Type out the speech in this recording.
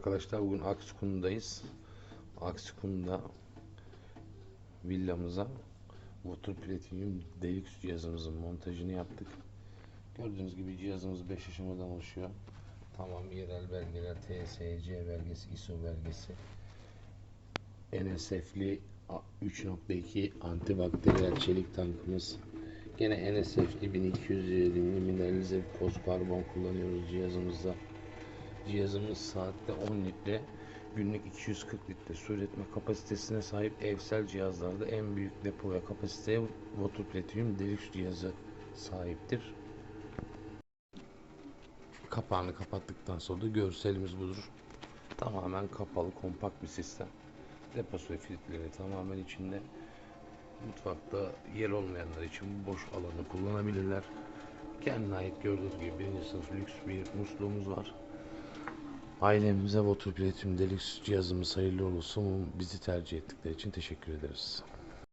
Arkadaşlar bugün Akskun'dayız. Akskun'da villamıza Water Platinum Deluxe cihazımızın montajını yaptık. Gördüğünüz gibi cihazımız 5 aşamadan oluşuyor. Tamam yerel belgeler, TSC belgesi, ISO belgesi, NSF'li 3.2 antibakteriyel çelik tankımız. Gene NSF'li 1220 mineralize bir karbon kullanıyoruz cihazımızda. Cihazımız saatte 10 litre, günlük 240 litre su üretme kapasitesine sahip evsel cihazlarda en büyük depo ve kapasiteye Water Platinum Deluxe cihazı sahiptir. Kapağını kapattıktan sonra da görselimiz budur. Tamamen kapalı, kompakt bir sistem. Deposu ve filtreleri tamamen içinde. Mutfakta yer olmayanlar için boş alanı kullanabilirler. Kendine ait gördüğünüz gibi birinci sınıf lüks bir musluğumuz var. Ailemize Water Platinum Deluxe cihazımız hayırlı olsun. Bizi tercih ettikleri için teşekkür ederiz.